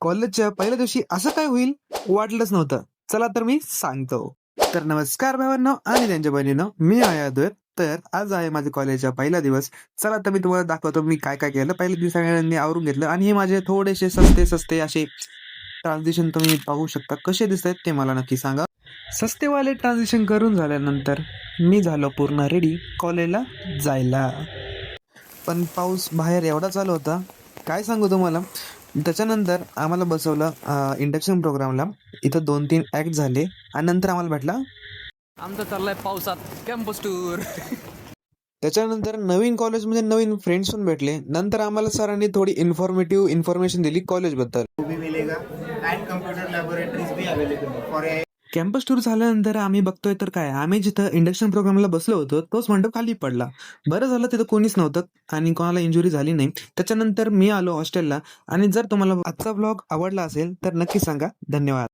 कॉलेजच्या पहिल्या दिवशी असं काय होईल? वाटलंच नव्हतं. चला तर मी सांगतो. तर नमस्कार भावांनो आणि त्यांच्या बहिणीनं मी आहे अद्वैत. तर आज आहे माझ्या कॉलेजचा पहिला दिवस. चला तर मी तुम्हाला दाखवतो मी काय काय केलं. पहिल्या दिवशी सगळ्यांनी आवरून घेतलं आणि हे माझे थोडेसे सस्ते सस्ते असे ट्रान्झिशन तुम्ही पाहू शकता. कसे दिसत आहेत ते मला नक्की सांगा. सस्तेवाले ट्रान्झिशन करून झाल्यानंतर मी झालो पूर्ण रेडी कॉलेजला जायला. पण पाऊस बाहेर एवढा चालू होता. काय सांगू तुम्हाला? त्याच्यानंतर आम्हाला बसवलं इंडक्शन प्रोग्रामला इथं दोन तीन ॲक्ट झाले आणि नंतर आम्हाला भेटला. आमचा चाललाय पावसात कॅम्पस टूर त्याच्यानंतर नवीन कॉलेजमध्ये नवीन फ्रेंड्स पण भेटले. नंतर आम्हाला सरांनी थोडी इन्फॉर्मेटिव्ह इन्फॉर्मेशन दिली कॉलेजबद्दल laboratories available for campus tour झाल्यानंतर आम्ही बघतोय तर काय आम्ही जिथं इंडक्शन प्रोग्रामला बसलो होतो तोच मंडप खाली पडला. बरं झालं तिथं कोणीच नव्हतं आणि कोणाला इंजुरी झाली नाही. त्याच्यानंतर मी आलो हॉस्टेलला आणि जर तुम्हाला आजचा ब्लॉग आवडला असेल तर नक्की सांगा. धन्यवाद.